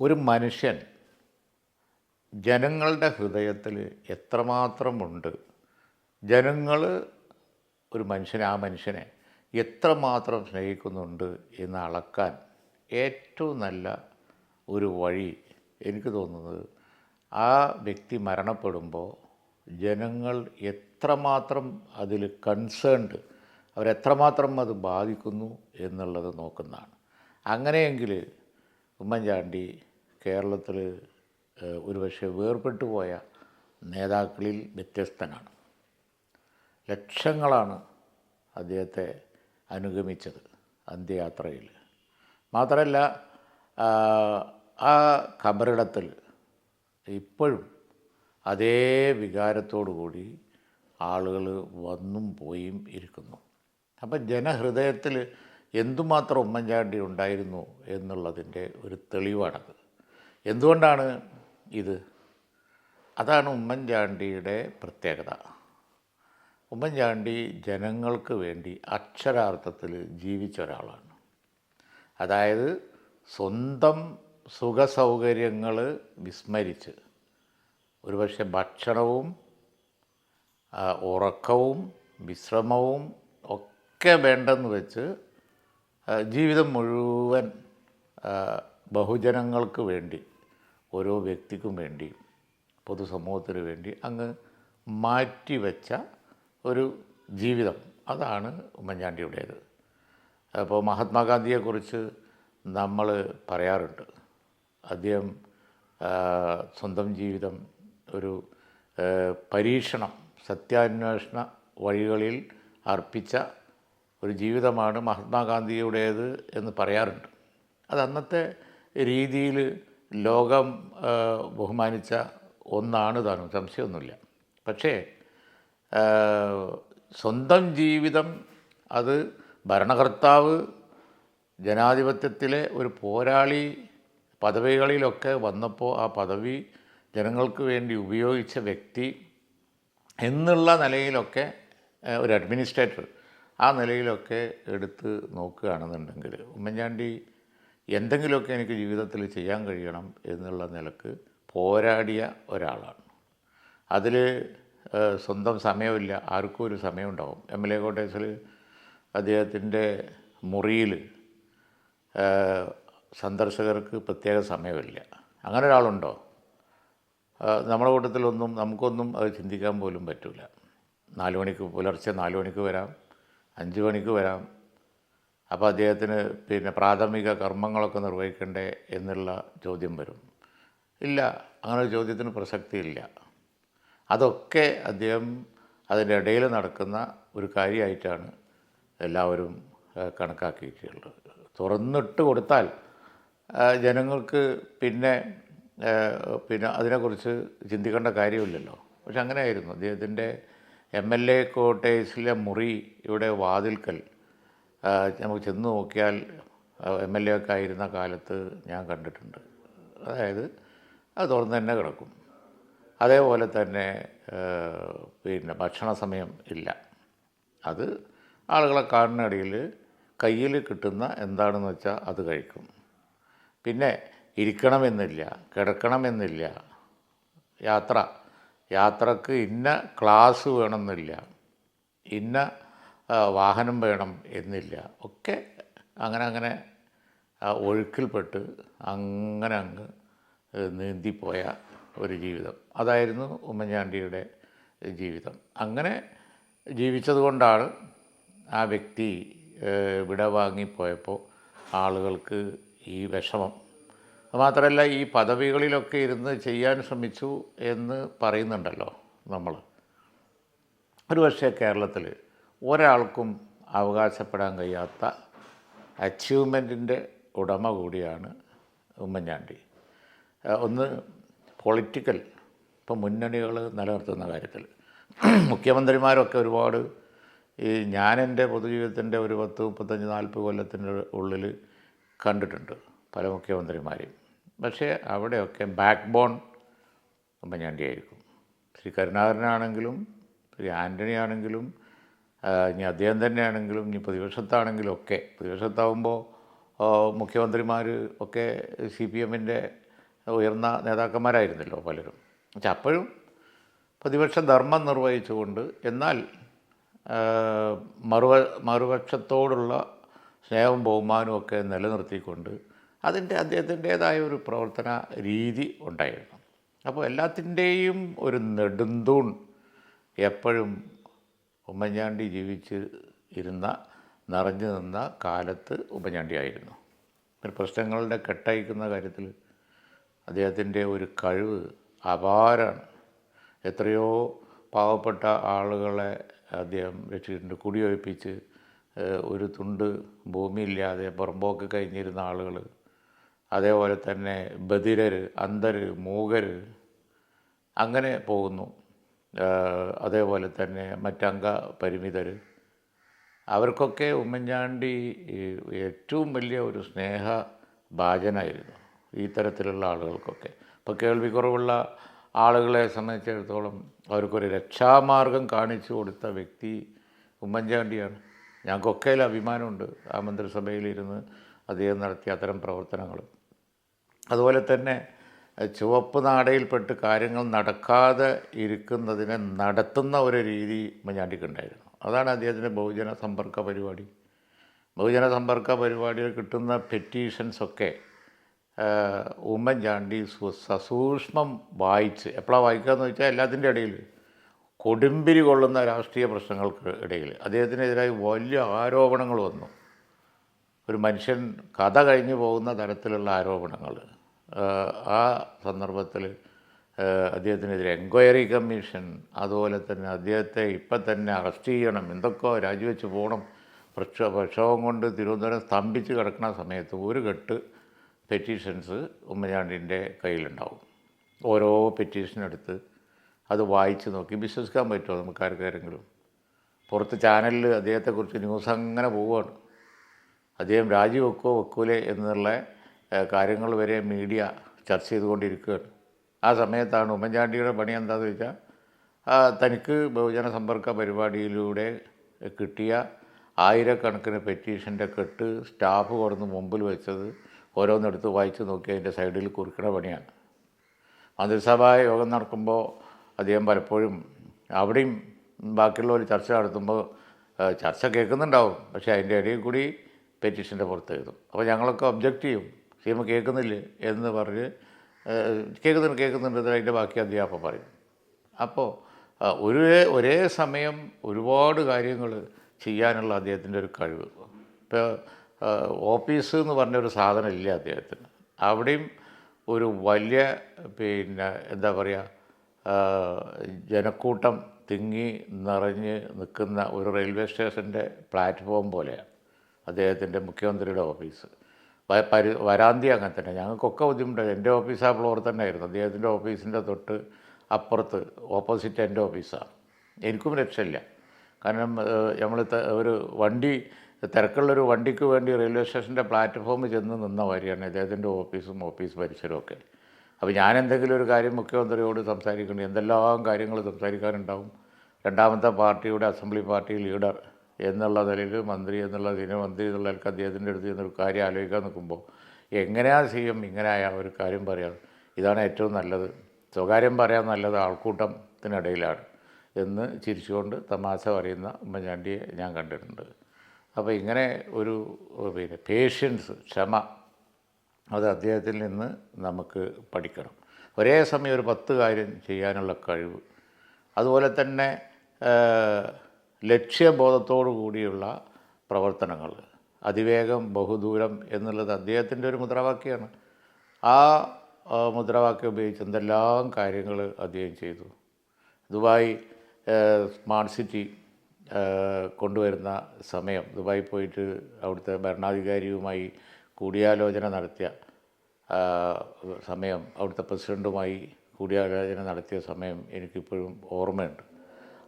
ഒരു മനുഷ്യൻ ജനങ്ങളുടെ ഹൃദയത്തിൽ എത്രമാത്രമുണ്ട്? ജനങ്ങൾ ഒരു മനുഷ്യനെ ആ മനുഷ്യനെ എത്രമാത്രം സ്നേഹിക്കുന്നുണ്ട് എന്ന് അളക്കാൻ ഏറ്റവും നല്ല ഒരു വഴി എനിക്ക് തോന്നുന്നത് ആ വ്യക്തി മരണപ്പെടുമ്പോൾ ജനങ്ങൾ എത്രമാത്രം അതിൽ കൺസേൺഡ് അവരെത്രമാത്രം അത് ബാധിക്കുന്നു എന്നുള്ളത് നോക്കുന്നതാണ്. അങ്ങനെയെങ്കിൽ ഉമ്മൻചാണ്ടി കേരളത്തിൽ ഒരുപക്ഷെ വേർപെട്ടു പോയ നേതാക്കളിൽ വ്യത്യസ്തനാണ്. ലക്ഷങ്ങളാണ് അദ്ദേഹത്തെ അനുഗമിച്ചത് അന്ത്യയാത്രയിൽ. മാത്രമല്ല ആ, കബറിടത്തിൽ ഇപ്പോഴും അതേ വികാരത്തോടു കൂടി ആളുകൾ വന്നും പോയും ഇരിക്കുന്നു. അപ്പം ജനഹൃദയത്തിൽ എന്തുമാത്രം ഉമ്മൻചാണ്ടി ഉണ്ടായിരുന്നു എന്നുള്ളതിന്റെ ഒരു തെളിവാണത്. എന്തുകൊണ്ടാണ് ഇത്? അതാണ് ഉമ്മൻചാണ്ടിയുടെ പ്രത്യേകത. ഉമ്മൻചാണ്ടി ജനങ്ങൾക്ക് വേണ്ടി അക്ഷരാർത്ഥത്തിൽ ജീവിച്ച ഒരാളാണ്. അതായത് സ്വന്തം സുഖസൗകര്യങ്ങൾ വിസ്മരിച്ച് ഒരുപക്ഷെ ഭക്ഷണവും ഉറക്കവും വിശ്രമവും ഒക്കെ വേണ്ടെന്ന് വെച്ച് ജീവിതം മുഴുവൻ ബഹുജനങ്ങൾക്ക് വേണ്ടി ഓരോ വ്യക്തിക്കും വേണ്ടി പൊതുസമൂഹത്തിന് വേണ്ടി അങ്ങ് മാറ്റിവെച്ച ഒരു ജീവിതം. അതാണ് ഉമ്മൻചാണ്ടിയുടേത്. അപ്പോൾ മഹാത്മാഗാന്ധിയെക്കുറിച്ച് നമ്മൾ പറയാറുണ്ട്. അദ്ദേഹം സ്വന്തം ജീവിതം ഒരു പരീക്ഷണം സത്യാന്വേഷണ വഴികളിൽ അർപ്പിച്ച ഒരു ജീവിതമാണ് മഹാത്മാഗാന്ധിയുടേത് എന്ന് പറയാറുണ്ട്. അത് അന്നത്തെ രീതിയിൽ ലോകം ബഹുമാനിച്ച ഒന്നാണ് താനും. സംശയമൊന്നുമില്ല. പക്ഷേ സ്വന്തം ജീവിതം അത് ഭരണകർത്താവ് ജനാധിപത്യത്തിലെ ഒരു പോരാളി പദവികളിലൊക്കെ വന്നപ്പോൾ ആ പദവി ജനങ്ങൾക്ക് വേണ്ടി ഉപയോഗിച്ച വ്യക്തി എന്നുള്ള നിലയിലൊക്കെ ഒരു അഡ്മിനിസ്ട്രേറ്റർ ആ നിലയിലൊക്കെ എടുത്ത് നോക്കുകയാണെന്നുണ്ടെങ്കിൽ ഉമ്മൻചാണ്ടി എന്തെങ്കിലുമൊക്കെ എനിക്ക് ജീവിതത്തിൽ ചെയ്യാൻ കഴിയണം എന്നുള്ള നിലയ്ക്ക് പോരാടിയ ഒരാളാണ്. അതിൽ സ്വന്തം സമയമില്ല. ആർക്കും ഒരു സമയമുണ്ടാകും എം എൽ എ കോട്ടേഴ്സിൽ അദ്ദേഹത്തിന്റെ മുറിയിൽ സന്ദർശകർക്ക് പ്രത്യേക സമയമില്ല. അങ്ങനെ ഒരാളുണ്ടോ? നമ്മുടെ കൂട്ടത്തിലൊന്നും നമുക്കൊന്നും അത് ചിന്തിക്കാൻ പോലും പറ്റില്ല നാല് മണിക്ക് പുലർച്ചെ നാല് മണിക്ക് വരാം. അഞ്ച് മണിക്ക് വരാം. അപ്പോൾ അദ്ദേഹത്തിന് പിന്നെ പ്രാഥമിക കർമ്മങ്ങളൊക്കെ നിർവഹിക്കണ്ടേ എന്നുള്ള ചോദ്യം വരും. ഇല്ല അങ്ങനെ ഒരു ചോദ്യത്തിന് പ്രസക്തിയില്ല. അതൊക്കെ അദ്ദേഹം അതിന്റെ ഇടയിൽ നടക്കുന്ന ഒരു കാര്യമായിട്ടാണ് എല്ലാവരും കണക്കാക്കിയിട്ടുള്ളത്. തുറന്നിട്ട് കൊടുത്താൽ ജനങ്ങൾക്ക് പിന്നെ പിന്നെ അതിനെക്കുറിച്ച് ചിന്തിക്കേണ്ട കാര്യമില്ലല്ലോ. പക്ഷെ അങ്ങനെയായിരുന്നു. അദ്ദേഹത്തിന്റെ എം എൽ എ കോട്ടേഴ്സിലെ മുറി ഇവിടെ വാതിൽക്കൽ നമുക്ക് ചെന്ന് നോക്കിയാൽ എം എൽ എ ഒക്കെ ആയിരുന്ന കാലത്ത് ഞാൻ കണ്ടിട്ടുണ്ട്. അതായത് അത് തുറന്ന് തന്നെ കിടക്കും. അതേപോലെ തന്നെ പിന്നെ ഭക്ഷണ സമയം ഇല്ല. അത് ആളുകളെ കാണുന്നിടയിൽ കയ്യിൽ കിട്ടുന്ന എന്താണെന്ന് വെച്ചാൽ അത് കഴിക്കും. പിന്നെ ഇരിക്കണമെന്നില്ല കിടക്കണമെന്നില്ല യാത്ര. യാത്രയ്ക്ക് ഇന്ന ക്ലാസ് വേണമെന്നില്ല ഇന്ന വാഹനം വേണം എന്നില്ല. ഒക്കെ അങ്ങനെ അങ്ങനെ ഒഴുക്കിൽപ്പെട്ട് അങ്ങനെ അങ്ങ് നീന്തിപ്പോയ ഒരു ജീവിതം. അതായിരുന്നു ഉമ്മൻചാണ്ടിയുടെ ജീവിതം. അങ്ങനെ ജീവിച്ചതുകൊണ്ടാണ് ആ വ്യക്തി ഏ, വിട വാങ്ങിപ്പോയപ്പോൾ ആളുകൾക്ക് ഈ വിഷമം. മാത്രമല്ല ഈ പദവികളിലൊക്കെ ഇരുന്ന് ചെയ്യാൻ ശ്രമിച്ചു എന്ന് പറയുന്നുണ്ടല്ലോ നമ്മൾ ഒരു പക്ഷേ കേരളത്തിൽ ഒരാൾക്കും അവകാശപ്പെടാൻ കഴിയാത്ത അച്ചീവ്മെന്റിന്റെ ഉടമ കൂടിയാണ് ഉമ്മൻചാണ്ടി. ഒന്ന് പൊളിറ്റിക്കൽ ഇപ്പം മുന്നണികൾ നിലനിർത്തുന്ന കാര്യത്തിൽ. മുഖ്യമന്ത്രിമാരൊക്കെ ഒരുപാട് ഈ ഞാനെന്റെ പൊതുജീവിതത്തിന്റെ ഒരു പത്ത് മുപ്പത്തഞ്ച് നാൽപ്പത് കൊല്ലത്തിന്റെ ഉള്ളിൽ കണ്ടിട്ടുണ്ട് പല മുഖ്യമന്ത്രിമാരെയും. പക്ഷേ അവിടെയൊക്കെ ബാക്ക് ബോൺ ഉമ്മൻചാണ്ടിയായിരിക്കും ശ്രീ കരുണാകരനാണെങ്കിലും ശ്രീ ആന്റണി ആണെങ്കിലും ഇനി അദ്ദേഹം തന്നെയാണെങ്കിലും ഇനി പ്രതിപക്ഷത്താണെങ്കിലും ഒക്കെ. പ്രതിപക്ഷത്താവുമ്പോൾ മുഖ്യമന്ത്രിമാർ ഒക്കെ സി പി എമ്മിന്റെ ഉയർന്ന നേതാക്കന്മാരായിരുന്നല്ലോ പലരും. പക്ഷെ അപ്പോഴും പ്രതിപക്ഷ ധർമ്മം നിർവഹിച്ചുകൊണ്ട് എന്നാൽ മറുവ മറുപക്ഷത്തോടുള്ള സ്നേഹവും ബഹുമാനവും ഒക്കെ നിലനിർത്തിക്കൊണ്ട് അതിന്റെ അദ്ദേഹത്തിന്റേതായ ഒരു പ്രവർത്തന രീതി ഉണ്ടായിരുന്നു. അപ്പോൾ എല്ലാത്തിന്റെയും ഒരു നെടുന്തൂൺ എപ്പോഴും ഉമ്മൻചാണ്ടി ജീവിച്ച് ഇരുന്ന നിറഞ്ഞു നിന്ന കാലത്ത് ഉമ്മൻചാണ്ടിയായിരുന്നു ഒരു പ്രശ്നങ്ങളുടെ കെട്ടയക്കുന്ന കാര്യത്തിൽ അദ്ദേഹത്തിന്റെ ഒരു കഴിവ് അപാരമാണ്. എത്രയോ പാവപ്പെട്ട ആളുകളെ അദ്ദേഹം രക്ഷിച്ചിട്ടുണ്ട്. കുടിയൊഴിപ്പിച്ച് ഒരു തുണ്ട് ഭൂമിയില്ലാതെ പുറമ്പോക്ക് കഴിഞ്ഞിരുന്ന ആളുകൾ അതേപോലെ തന്നെ ബധിരർ അന്തർ മൂകർ അങ്ങനെ പോകുന്നു. അതേപോലെ തന്നെ മറ്റംഗ പരിമിതർ അവർക്കൊക്കെ ഉമ്മൻചാണ്ടി ഏറ്റവും വലിയ ഒരു സ്നേഹ ഭാജനായിരുന്നു ഈ തരത്തിലുള്ള ആളുകൾക്കൊക്കെ. ഇപ്പോൾ കേൾവിക്കുറവുള്ള ആളുകളെ സംബന്ധിച്ചിടത്തോളം അവർക്കൊരു രക്ഷാമാർഗം കാണിച്ചു കൊടുത്ത വ്യക്തി ഉമ്മൻചാണ്ടിയാണ്. ഞങ്ങൾക്കൊക്കെ അഭിമാനമുണ്ട് ആ മന്ത്രിസഭയിലിരുന്ന് അദ്ദേഹം നടത്തിയ അത്തരം പ്രവർത്തനങ്ങൾ അതുപോലെ തന്നെ ചുവപ്പ് നാടയിൽപ്പെട്ട് കാര്യങ്ങൾ നടക്കാതെ ഇരിക്കുന്നതിനെ നടത്തുന്ന ഒരു രീതി മഞ്ഞാണ്ടിക്കുണ്ടായിരുന്നു അതാണ് അദ്ദേഹത്തിന്റെ ബഹുജന സമ്പർക്ക പരിപാടി. ബഹുജന സമ്പർക്ക പരിപാടിയിൽ കിട്ടുന്ന പെറ്റീഷൻസൊക്കെ ഉമ്മൻചാണ്ടി സസൂക്ഷ്മം വായിച്ച് എപ്പോഴാണ് വായിക്കുകയെന്ന് വെച്ചാൽ എല്ലാത്തിന്റെ ഇടയിൽ കൊടുമ്പിരി കൊള്ളുന്ന രാഷ്ട്രീയ പ്രശ്നങ്ങൾക്ക് ഇടയിൽ. അദ്ദേഹത്തിനെതിരായി വലിയ ആരോപണങ്ങൾ വന്നു. ഒരു മനുഷ്യൻ കഥ കഴിഞ്ഞു പോകുന്ന തരത്തിലുള്ള ആരോപണങ്ങൾ. ആ സന്ദർഭത്തിൽ അദ്ദേഹത്തിനെതിരെ എൻക്വയറി കമ്മീഷൻ അതുപോലെ തന്നെ അദ്ദേഹത്തെ ഇപ്പം തന്നെ അറസ്റ്റ് ചെയ്യണം എന്തൊക്കെയോ രാജിവെച്ച് പോകണം പ്രക്ഷോ പ്രക്ഷോഭം കൊണ്ട് തിരുവനന്തപുരം സ്തംഭിച്ച് കിടക്കുന്ന സമയത്ത് ഒരു കെട്ട് പെറ്റീഷൻസ് ഉമ്മൻചാണ്ടിന്റെ കയ്യിലുണ്ടാവും. ഓരോ പെറ്റീഷൻ എടുത്ത് അത് വായിച്ച് നോക്കി വിശ്വസിക്കാൻ പറ്റുമോ നമുക്ക് ആർക്കാരെങ്കിലും പുറത്ത് ചാനലിൽ അദ്ദേഹത്തെക്കുറിച്ച് ന്യൂസ് അങ്ങനെ പോവുകയാണ്. അദ്ദേഹം രാജിവെക്കോ വെക്കൂലേ എന്നുള്ള കാര്യങ്ങൾ വരെ മീഡിയ ചർച്ച ചെയ്തുകൊണ്ടിരിക്കുകയാണ്. ആ സമയത്താണ് ഉമ്മൻചാണ്ടിയുടെ പണി എന്താണെന്ന് വെച്ചാൽ തനിക്ക് ബഹുജന സമ്പർക്ക പരിപാടിയിലൂടെ കിട്ടിയ ആയിരക്കണക്കിന് പെറ്റീഷന്റെ കെട്ട് സ്റ്റാഫ് കൊടുന്ന് മുമ്പിൽ വെച്ചത് ഓരോന്നെടുത്ത് വായിച്ച് നോക്കി അതിന്റെ സൈഡിൽ കുറിക്കണ പണിയാണ്. മന്ത്രിസഭാ യോഗം നടക്കുമ്പോൾ അദ്ദേഹം പലപ്പോഴും അവിടെയും ബാക്കിയുള്ളവർ ചർച്ച നടത്തുമ്പോൾ ചർച്ച കേൾക്കുന്നുണ്ടാവും. പക്ഷേ അതിന്റെ ഇടയിൽ കൂടി പെറ്റീഷന്റെ പുറത്ത് എഴുതും. അപ്പോൾ ഞങ്ങളൊക്കെ ഒബ്ജക്റ്റ് ചെയ്യും. സി എം കേൾക്കുന്നില്ലേ എന്ന് പറഞ്ഞ് കേൾക്കുന്നുണ്ട് കേൾക്കുന്നുണ്ട് അതിന്റെ ബാക്കി അധ്യാപകം പറയും. അപ്പോൾ ഒരു ഒരേ സമയം ഒരുപാട് കാര്യങ്ങൾ ചെയ്യാനുള്ള അദ്ദേഹത്തിന്റെ ഒരു കഴിവ്. ഇപ്പോൾ ഓഫീസ് എന്ന് പറഞ്ഞൊരു സാധനം ഇല്ല അദ്ദേഹത്തിന്. അവിടെയും ഒരു വലിയ പിന്നെ എന്താ പറയുക ജനക്കൂട്ടം തിങ്ങി നിറഞ്ഞ് നിൽക്കുന്ന ഒരു റെയിൽവേ സ്റ്റേഷന്റെ പ്ലാറ്റ്ഫോം പോലെയാണ് അദ്ദേഹത്തിന്റെ മുഖ്യമന്ത്രിയുടെ ഓഫീസ്. പരി വരാന്തി അങ്ങനെ തന്നെ. ഞങ്ങൾക്കൊക്കെ ബുദ്ധിമുട്ടായി എന്റെ ഓഫീസ് ആ ഫ്ലോർ തന്നെ ആയിരുന്നു. അദ്ദേഹത്തിന്റെ ഓഫീസിന്റെ തൊട്ട് അപ്പുറത്ത് ഓപ്പോസിറ്റ് എന്റെ ഓഫീസാണ്. എനിക്കും രക്ഷയില്ല. കാരണം നമ്മൾ ഒരു വണ്ടി തിരക്കുള്ളൊരു വണ്ടിക്ക് വേണ്ടി റെയിൽവേ സ്റ്റേഷന്റെ പ്ലാറ്റ്ഫോമിൽ ചെന്ന് നിന്ന വരികയാണ് അദ്ദേഹത്തിന്റെ ഓഫീസും ഓഫീസ് പരിസരവും ഒക്കെ. അപ്പോൾ ഞാൻ എന്തെങ്കിലും ഒരു കാര്യം മുഖ്യമന്ത്രിയോട് സംസാരിക്കേണ്ടി എന്തെല്ലാം കാര്യങ്ങൾ സംസാരിക്കാനുണ്ടാവും? രണ്ടാമത്തെ പാർട്ടിയുടെ അസംബ്ലി പാർട്ടി ലീഡർ എന്നുള്ള നിലയിൽ മന്ത്രി എന്നുള്ള ഇതിന് മന്ത്രി എന്നുള്ള നിലയ്ക്ക് അദ്ദേഹത്തിന്റെ അടുത്ത് ചെന്നൊരു കാര്യം ആലോചിക്കാൻ നിൽക്കുമ്പോൾ എങ്ങനെയാണ് ചെയ്യും ഇങ്ങനെയായ ഒരു കാര്യം പറയാം ഇതാണ് ഏറ്റവും നല്ലത്. സ്വകാര്യം പറയാൻ നല്ലത് ആൾക്കൂട്ടത്തിനിടയിലാണ് എന്ന് ചിരിച്ചുകൊണ്ട് തമാശ പറയുന്ന ഉമ്മൻചാണ്ടിയെ ഞാൻ കണ്ടിട്ടുണ്ട്. അപ്പോൾ ഇങ്ങനെ ഒരു പിന്നെ പേഷ്യൻസ് ക്ഷമ അത് അദ്ദേഹത്തിൽ നിന്ന് നമുക്ക് പഠിക്കണം. ഒരേ സമയം ഒരു പത്ത് കാര്യം ചെയ്യാനുള്ള കഴിവ്. അതുപോലെ തന്നെ ലക്ഷ്യബോധത്തോടു കൂടിയുള്ള പ്രവർത്തനങ്ങൾ. അതിവേഗം ബഹുദൂരം എന്നുള്ളത് അദ്ദേഹത്തിന്റെ ഒരു മുദ്രാവാക്യമാണ്. ആ മുദ്രാവാക്യം ഉപയോഗിച്ച് എന്തെല്ലാം കാര്യങ്ങൾ അദ്ദേഹം ചെയ്തു. ദുബായ് സ്മാർട്ട് സിറ്റി കൊണ്ടുവരുന്ന സമയം ദുബായി പോയിട്ട് അവിടുത്തെ ഭരണാധികാരിയുമായി കൂടിയാലോചന നടത്തിയ സമയം അവിടുത്തെ പ്രസിഡന്റുമായി കൂടിയാലോചന നടത്തിയ സമയം എനിക്കിപ്പോഴും ഓർമ്മയുണ്ട്.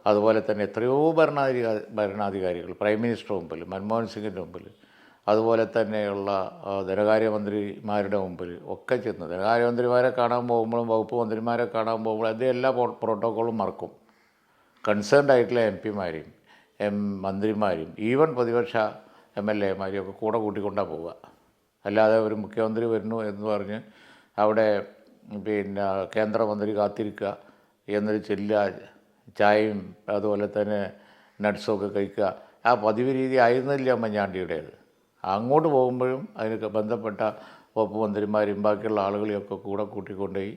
അതുപോലെ തന്നെ എത്രയോ ഭരണാധികാരി ഭരണാധികാരികൾ പ്രൈം മിനിസ്റ്റർ മുമ്പിൽ മൻമോഹൻ സിംഗിന്റെ മുമ്പിൽ അതുപോലെ തന്നെയുള്ള ധനകാര്യമന്ത്രിമാരുടെ മുമ്പിൽ ഒക്കെ ചെന്ന് ധനകാര്യമന്ത്രിമാരെ കാണാൻ പോകുമ്പോഴും വകുപ്പ് മന്ത്രിമാരെ കാണാൻ പോകുമ്പോഴും അതേ എല്ലാ പ്രോ- പ്രോട്ടോക്കോളും മറക്കും. കൺസേൺഡ് ആയിട്ടുള്ള എം പിമാരെയും എം മന്ത്രിമാരെയും ഈവൻ പ്രതിപക്ഷ എം എൽ എമാരെയും ഒക്കെ കൂടെ കൂട്ടിക്കൊണ്ടാണ് പോവുക. അല്ലാതെ ഒരു മുഖ്യമന്ത്രി വരുന്നു എന്ന് പറഞ്ഞ് അവിടെ പിന്നെ കേന്ദ്രമന്ത്രി കാത്തിരിക്കുക എന്നൊരു ചെല്ല ചായയും അതുപോലെ തന്നെ നട്ട്സൊക്കെ കഴിക്കുക. ആ പതിവ് രീതി ആയിരുന്നില്ല മഞ്ഞാണ്ടിയുടേത് അങ്ങോട്ട് പോകുമ്പോഴും അതിനൊക്കെ ബന്ധപ്പെട്ട വകുപ്പ് മന്ത്രിമാരും ബാക്കിയുള്ള ആളുകളെയൊക്കെ കൂടെ കൂട്ടിക്കൊണ്ടുപോയി.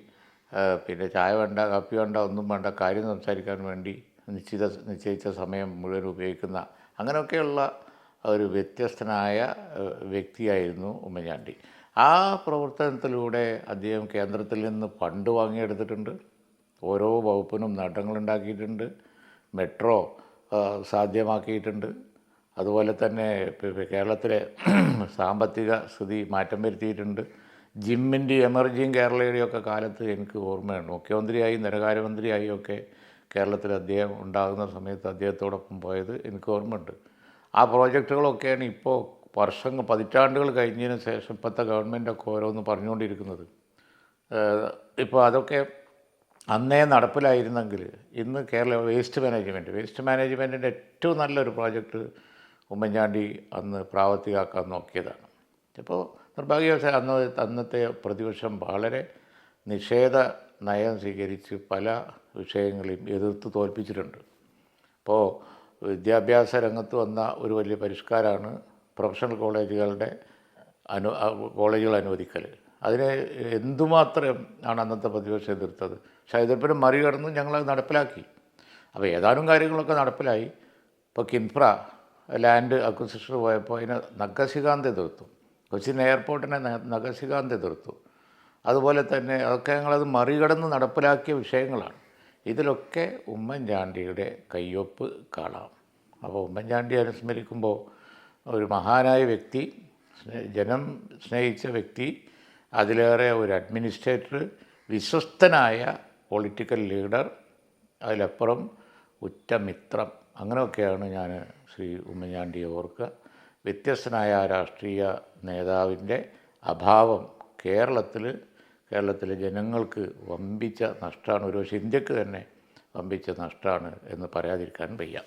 പിന്നെ ചായ വേണ്ട കാപ്പി വേണ്ട ഒന്നും വേണ്ട കാര്യം സംസാരിക്കാൻ വേണ്ടി നിശ്ചിത നിശ്ചയിച്ച സമയം മുഴുവൻ ഉപയോഗിക്കുന്ന അങ്ങനെയൊക്കെയുള്ള ഒരു വ്യത്യസ്തനായ വ്യക്തിയായിരുന്നു ഉമ്മൻചാണ്ടി. ആ പ്രവർത്തനത്തിലൂടെ അദ്ദേഹം കേന്ദ്രത്തിൽ നിന്ന് ഫണ്ട് വാങ്ങിയെടുത്തിട്ടുണ്ട്. ഓരോ വകുപ്പിനും നേട്ടങ്ങളുണ്ടാക്കിയിട്ടുണ്ട്. മെട്രോ സാധ്യമാക്കിയിട്ടുണ്ട്. അതുപോലെ തന്നെ കേരളത്തിലെ സാമ്പത്തിക സ്ഥിതി മാറ്റം വരുത്തിയിട്ടുണ്ട്. ജിമ്മിന്റെ എമർജിങ് കേരളയുടെയൊക്കെ കാലത്ത് എനിക്ക് ഓർമ്മയുണ്ട്. മുഖ്യമന്ത്രിയായി ധനകാര്യമന്ത്രിയായി ഒക്കെ കേരളത്തിൽ അദ്ദേഹം ഉണ്ടാകുന്ന സമയത്ത് അദ്ദേഹത്തോടൊപ്പം പോയത് എനിക്ക് ഓർമ്മയുണ്ട്. ആ പ്രോജക്റ്റുകളൊക്കെയാണ് ഇപ്പോൾ വർഷങ്ങൾ പതിറ്റാണ്ടുകൾ കഴിഞ്ഞതിന് ശേഷം ഇപ്പോഴത്തെ ഗവൺമെന്റൊക്കെ ഓരോന്ന് പറഞ്ഞുകൊണ്ടിരിക്കുന്നത്. ഇപ്പോൾ അതൊക്കെ അന്നേ നടപ്പിലായിരുന്നെങ്കിൽ ഇന്ന് കേരള വേസ്റ്റ് മാനേജ്മെന്റ് വേസ്റ്റ് മാനേജ്മെന്റിന്റെ ഏറ്റവും നല്ലൊരു പ്രോജക്റ്റ് ഉമ്മൻചാണ്ടി അന്ന് പ്രാവർത്തികമാക്കാൻ നോക്കിയതാണ്. അപ്പോൾ നിർഭാഗ്യവശാൽ അന്ന് അന്നത്തെ പ്രതിപക്ഷം വളരെ നിഷേധ നയം സ്വീകരിച്ച് പല വിഷയങ്ങളെയും എതിർത്ത് തോൽപ്പിച്ചിട്ടുണ്ട്. അപ്പോൾ വിദ്യാഭ്യാസ രംഗത്ത് വന്ന ഒരു വലിയ പരിഷ്കാരമാണ് പ്രൊഫഷണൽ കോളേജുകളുടെ അനു കോളേജുകൾ അനുവദിക്കൽ. അതിനെ എന്തുമാത്രം ആണ് അന്നത്തെ പ്രതിപക്ഷം എതിർത്തത്? പക്ഷേ എതിർപ്പിനെ മറികടന്ന് ഞങ്ങളത് നടപ്പിലാക്കി. അപ്പോൾ ഏതാനും കാര്യങ്ങളൊക്കെ നടപ്പിലായി. ഇപ്പോൾ കിൻഫ്ര ലാൻഡ് അക്വസിഷൻ പോയപ്പോൾ അതിനെ നഗശികാന്ത് എതിർത്തു. കൊച്ചിൻ എയർപോർട്ടിനെ നഗശികാന്ത് എതിർത്തു. അതുപോലെ തന്നെ അതൊക്കെ ഞങ്ങളത് മറികടന്ന് നടപ്പിലാക്കിയ വിഷയങ്ങളാണ്. ഇതിലൊക്കെ ഉമ്മൻചാണ്ടിയുടെ കയ്യൊപ്പ് കാണാം. അപ്പോൾ ഉമ്മൻചാണ്ടി അനുസ്മരിക്കുമ്പോൾ ഒരു മഹാനായ വ്യക്തി ജനം സ്നേഹിച്ച വ്യക്തി അതിലേറെ ഒരു അഡ്മിനിസ്ട്രേറ്റർ വിശ്വസ്തനായ പൊളിറ്റിക്കൽ ലീഡർ അതിലപ്പുറം ഉറ്റമിത്രം. അങ്ങനെയൊക്കെയാണ് ഞാൻ ശ്രീ ഉമ്മൻചാണ്ടിയെ ഓർക്കുക. വ്യത്യസ്തനായ രാഷ്ട്രീയ നേതാവിന്റെ അഭാവം കേരളത്തിൽ കേരളത്തിലെ ജനങ്ങൾക്ക് വമ്പിച്ച നഷ്ടമാണ്. ഒരുപക്ഷെ ഇന്ത്യയ്ക്ക് തന്നെ വമ്പിച്ച നഷ്ടമാണ് എന്ന് പറയാതിരിക്കാൻ വയ്യ.